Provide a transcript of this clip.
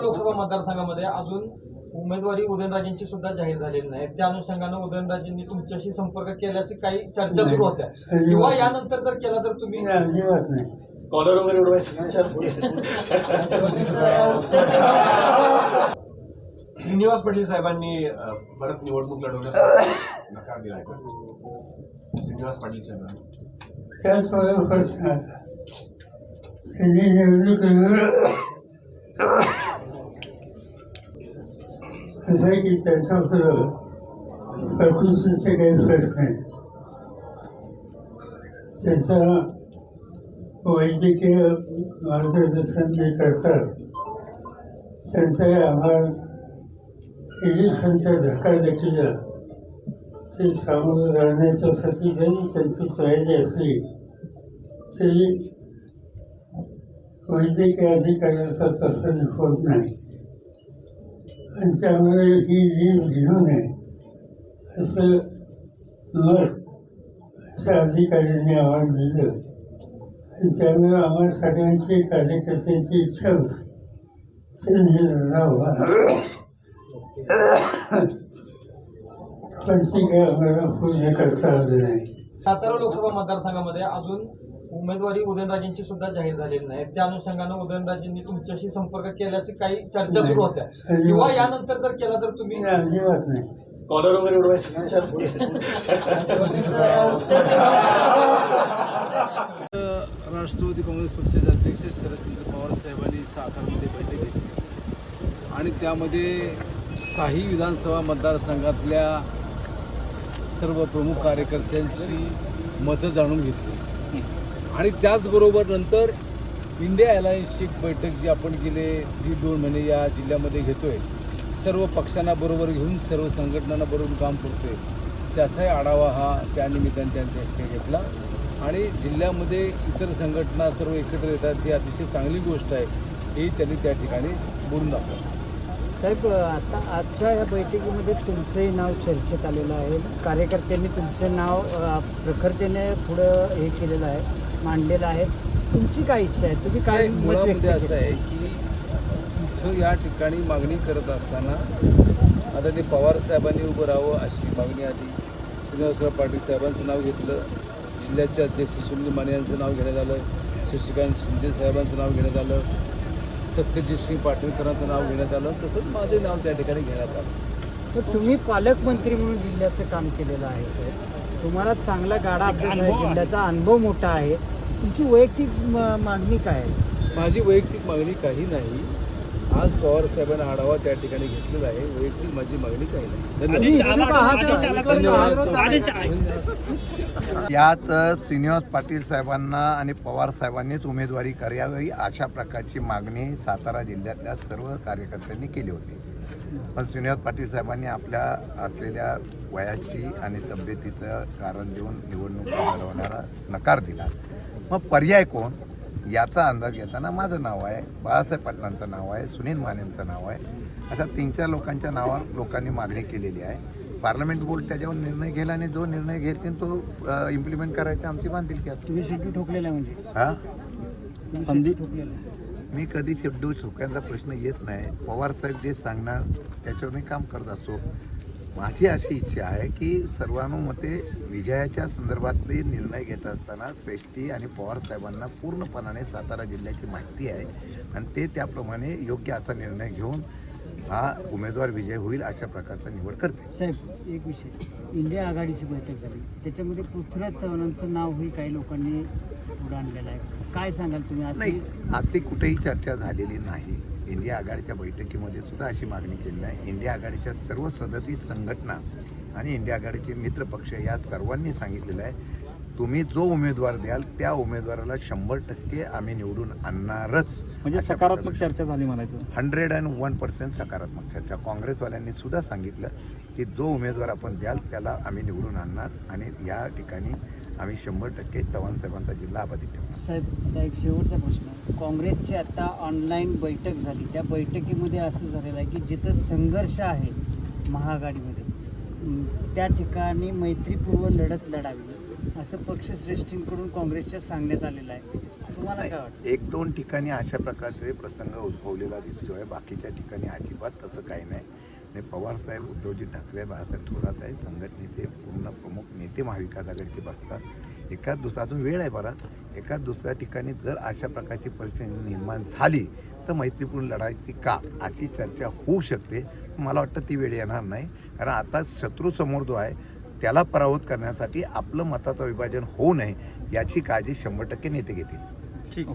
लोकसभा मतदारसंघामध्ये अजून उमेदवारी उदयनराजेंची सुद्धा जाहीर झालेली नाही. त्या अनुषंगानं उदयनराजेंनी तुमच्याशी संपर्क केल्याची काही चर्चा सुरू होत्या. किंवा यानंतर जर केला तर तुम्ही? कॉलर वगैरे उडवायचं श्रीनिवास पाटील साहेबांनी परत निवडणूक लढवण्यास नकार दिला श्रीनिवास पाटील साहेबांनी. निवडणूक असं आहे की त्यांचा प्रकृतीचे काही प्रश्न आहेत त्याचा वैद्यकीय मार्गदर्शन जे करतात त्यांचा आभार इलेक्शनच्या धक्का देखील ते सामोरं जाण्याच्यासाठी जरी त्यांची तयारी असली तरी वैद्यकीय अधिकाऱ्याचा तसं होत नाही. आणि त्यामुळे ही जी घेऊन आहे असं मत अशा अधिकाऱ्यांनी आम्हाला दिलं. आणि त्यामुळे आम्हाला सगळ्यांची कार्यकर्त्यांची इच्छा होती. त्यांनी लढावं पण ती काय आम्हाला पूर्ण करता आलं नाही. सातारा लोकसभा मतदारसंघामध्ये अजून उमेदवारी उदयनराजेंची सुद्धा जाहीर झालेली नाही. त्या अनुषंगानं उदयनराजेंनी तुमच्याशी संपर्क केल्याची काही चर्चा सुरू होत्या. किंवा यानंतर जर केला तर तुम्ही? कॉलर वगैरे उडवायचं राष्ट्रवादी काँग्रेस पक्षाचे अध्यक्ष शरदचंद्र पवार साहेबांनी सातारमध्ये बैठक घेतली. आणि त्यामध्ये साही विधानसभा मतदारसंघातल्या सर्व प्रमुख कार्यकर्त्यांची मतं जाणून घेतली. आणि त्याचबरोबर नंतर इंडिया अलायन्सची एक बैठक जी आपण गेले दीड दोन महिने या जिल्ह्यामध्ये घेतोय सर्व पक्षांना बरोबर घेऊन सर्व संघटनांना बरोबर काम करतोय त्याचाही आढावा हा त्या निमित्ताने त्यांच्या घेतला. आणि जिल्ह्यामध्ये इतर संघटना सर्व एकत्र येतात ही अतिशय चांगली गोष्ट आहे हे त्यांनी त्या ठिकाणी बोलून दाखवलं. साहेब आता आजच्या या बैठकीमध्ये तुमचंही नाव चर्चेत आलेलं आहे. कार्यकर्त्यांनी तुमचं नाव प्रखरतेने पुढं हे केलेलं आहे. मांडलेलं आहे. तुमची काय इच्छा आहे? तुम्ही काय मुळामध्ये असं? आहे की इथं या ठिकाणी मागणी करत असताना आता ते पवार साहेबांनी उभं राहावं अशी मागणी आली. श्रीनिवासराव पाटील साहेबांचं नाव घेतलं. जिल्ह्याचे अध्यक्ष सुनील माने यांचं नाव घेण्यात आलं. शशिकांत शिंदे साहेबांचं नाव घेण्यात आलं. सत्यजित सिंग पाटीलकरांचं नाव घेण्यात आलं. तसंच माझे नाव त्या ठिकाणी घेण्यात आलं. तर तुम्ही पालकमंत्री म्हणून जिल्ह्याचं काम केलेलं आहे तुम्हाला चांगला गाडा अभ्यास आहे जिल्ह्याचा अनुभव मोठा आहे. तुमची वैयक्तिक म- मागणी काय आहे? माझी वैयक्तिक मागणी काही नाही. आज पवार साहेबांना आढावा त्या ठिकाणी घेतलेला आहे. वैयक्तिक माझी मागणी काही नाही. यात श्रीनिवास पाटील साहेबांना आणि पवार साहेबांनीच उमेदवारी करावी अशा प्रकारची मागणी सातारा जिल्ह्यातल्या सर्व कार्यकर्त्यांनी केली होती. पण श्रीनिवास पाटील साहेबांनी आपल्या असलेल्या वयाची आणि तब्येतीचं कारण देऊन निवडणूक लढवण्याला नकार दिला. मग पर्याय कोण? याचा अंदाज घेताना माझं नाव आहे बाळासाहेब पाटलांचं नाव आहे सुनील मानेंचं नाव आहे. अशा तीन चार लोकांच्या नावावर लोकांनी मागणी केलेली आहे. पार्लमेंट बोर्ड त्याच्यावर निर्णय घेईल आणि जो निर्णय घेतील तो इम्प्लिमेंट करायची आमची बांधिलकी असते. ठोकलेला म्हणजे? हा? संधी ठोकलेला. मी कधी शेड्यूल सुक्यांचा प्रश्न येत नाही. पवार साहेब जे सांगणार त्याच्यावर मी काम करत असतो. माझी अशी इच्छा आहे की सर्वानुमते विजयाच्या संदर्भातले निर्णय घेत असताना श्रेष्ठी आणि पवार साहेबांना पूर्णपणाने सातारा जिल्ह्याची माहिती आहे. आणि ते त्याप्रमाणे योग्य असा निर्णय घेऊन हा उमेदवार विजय होईल अशा प्रकारचा निवड करते. साहेब एक विषय. इंडिया आघाडीची बैठक झाली. त्याच्यामध्ये पृथ्वीराज चव्हाणांचं नावही काही लोकांनी पुढे आणलेलं आहे. काय सांगाल तुम्ही? नाही असं आज ती कुठेही चर्चा झालेली नाही. इंडिया आघाडीच्या बैठकीमध्ये सुद्धा अशी मागणी केली आहे इंडिया आघाडीच्या सर्व सदतीस संघटना आणि इंडिया आघाडीचे मित्रपक्ष या सर्वांनी सांगितलेलं आहे तुम्ही जो उमेदवार द्याल त्या उमेदवाराला शंभर टक्के आम्ही निवडून आणणारच म्हणजे सकारात्मक चर्चा झाली म्हणायचं. हंड्रेड अँड वन पर्सेंट सकारात्मक चर्चा. काँग्रेसवाल्यांनी सुद्धा सांगितलं की जो उमेदवार आपण द्याल त्याला आम्ही निवडून आणणार आणि या ठिकाणी आम्ही शंभर टक्के चव्हाण साहेबांचा जिल्हा अबाधित ठेवू साहेब आता एक शेवटचा प्रश्न काँग्रेसची आता ऑनलाईन बैठक झाली. त्या बैठकीमध्ये असं झालेलं आहे की जिथं संघर्ष आहे महाआघाडीमध्ये त्या ठिकाणी मैत्रीपूर्व लढत लढावी. असं पक्षश्रेष्ठींकडून काँग्रेसच्या सांगण्यात आलेलं आहे. तुम्हाला काय वाटतं? एक दोन ठिकाणी अशा प्रकारचे प्रसंग उद्भवलेला दिसतो आहे बाकीच्या ठिकाणी अजिबात तसं काही नाही. आणि पवारसाहेब उद्धवजी ठाकरे बाळासाहेब थोरात आहे संघटनेचे पूर्ण प्रमुख नेते महाविकास आघाडीचे बसतात. एकाच दुसरा अजून वेळ आहे बरा एकाच दुसऱ्या ठिकाणी जर अशा प्रकारची परिस्थिती निर्माण झाली तर मैत्रीपूर्ण लढाईची का? अशी चर्चा होऊ शकते. मला वाटतं ती वेळ येणार नाही. कारण आता शत्रू समोर जो आहे त्याला पराभूत करण्यासाठी आपलं मताचं विभाजन होऊ नये याची काळजी शंभर टक्के नेते घेतील. ठीक.